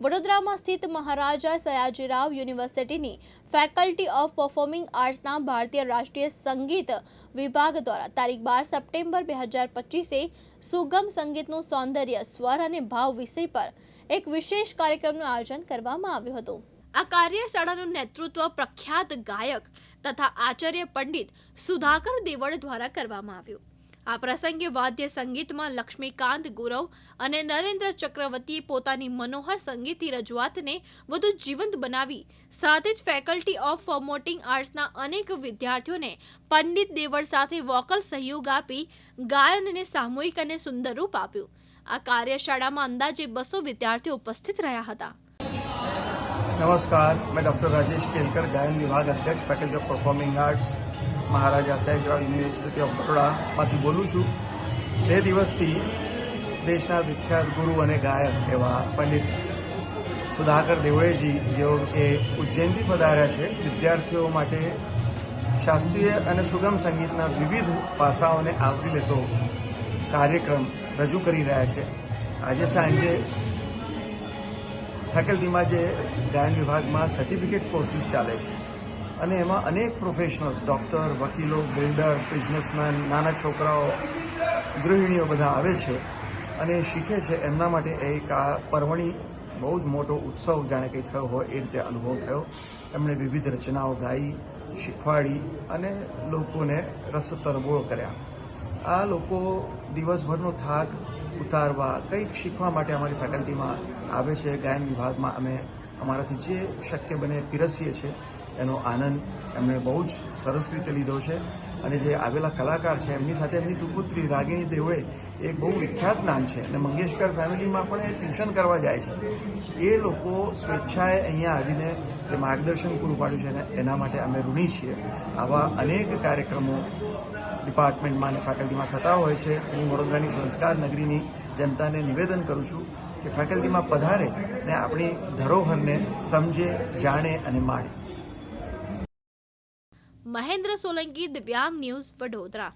વડોદરામાં સ્થિત મહારાજા સયાજીરાવ યુનિવર્સિટીની ફેકલ્ટી ઓફ પરફોર્મિંગ આર્ટ્સના ભારતીય રાષ્ટ્રીય સંગીત વિભાગ દ્વારા તારીખ બાર સપ્ટેમ્બર બે હજાર પચીસે સુગમ સંગીતનું સૌંદર્ય, સ્વર અને ભાવ વિષય પર એક વિશેષ કાર્યક્રમનું આયોજન કરવામાં આવ્યું હતું. આ કાર્યશાળાનું નેતૃત્વ પ્રખ્યાત ગાયક તથા આચાર્ય પંડિત સુધાકર દેવળ દ્વારા કરવામાં આવ્યું. આ પ્રસંગે વાદ્ય સંગીતમાં લક્ષ્મીકાંત ગુરવ અને નરેન્દ્ર ચક્રવર્તીએ પોતાની મનોહર સંગીતની રજૂઆતને વધુ જીવંત બનાવી સાથે જ ફેકલ્ટી ઓફ ફોર્મોટિંગ આર્ટ્સના અનેક વિદ્યાર્થીઓને પંડિત દેવળ સાથે વોકલ સહયોગ આપી ગાયનને સામૂહિક અને સુંદર રૂપ આપ્યું આ કાર્યશાળામાં અંદાજે બસો વિદ્યાર્થીઓ ઉપસ્થિત રહ્યા હતા નમસ્કાર मैं डॉक्टर राजेश केलकर गायन विभाग अध्यक्ष faculty of performing arts Maharaja Sayajirao university of બરોડામાંથી બોલું છું. બે દિવસથી દેશના વિખ્યાત ગુરુ અને ગાયક એવા પંડિત સુધાકર દેવળેજી જેઓ કે ઉજ્જૈનથી પધાર્યા છે, વિદ્યાર્થીઓ માટે શાસ્ત્રીય અને સુગમ સંગીતના વિવિધ પાસાઓને આવરી લેતો કાર્યક્રમ રજૂ કરી રહ્યા છે. આજે સાંજે ફેકલ્ટીમાં જે ગાયન વિભાગમાં સર્ટિફિકેટ કોર્સિસ ચાલે છે. અને એમાં અનેક પ્રોફેશનલ્સ ડૉક્ટર વકીલો બિલ્ડર બિઝનેસમેન નાના છોકરાઓ, ગૃહિણીઓ બધા આવે છે અને શીખે છે. એમના માટે એક આ પર્વણી બહુ જ મોટો ઉત્સવ જાણે કંઈ થયો હોય એ રીતે અનુભવ થયો. એમણે વિવિધ રચનાઓ ગાઈ, શીખવાડી અને લોકોને રસ તરબોળ કર્યા. આ લોકો દિવસભરનો થાક ઉતારવા કંઈક શીખવા માટે અમારી ફેકલ્ટીમાં આવે છે. ગાયન વિભાગમાં અમે અમારાથી જે શક્ય બને પીરસીએ છીએ, એનો આનંદ એમણે બહુ જ સરસ રીતે લીધો છે. અને જે આવેલા કલાકાર છે, એમની સાથે એમની સુપુત્રી રાગિણી દેવે એ બહુ વિખ્યાત નામ છે અને મંગેશકર ફેમિલીમાં પણ એ ટ્યુશન કરવા જાય છે. એ લોકો સ્વેચ્છાએ અહીંયા આવીને જે માર્ગદર્શન પૂરું પાડ્યું છે એના માટે અમે ઋણી છીએ. આવા અનેક કાર્યક્રમો ડિપાર્ટમેન્ટમાં અને ફેકલ્ટીમાં થતા હોય છે. હું વડોદરાની સંસ્કાર નગરીની જનતાને નિવેદન કરું છું. કે ફેકલ્ટીમાં પધારે ને આપણી ધરોહરને સમજે, જાણે અને માણે. મહેન્દ્ર સોલંકી દિવ્યાંગ ન્યૂઝ વડોદરા.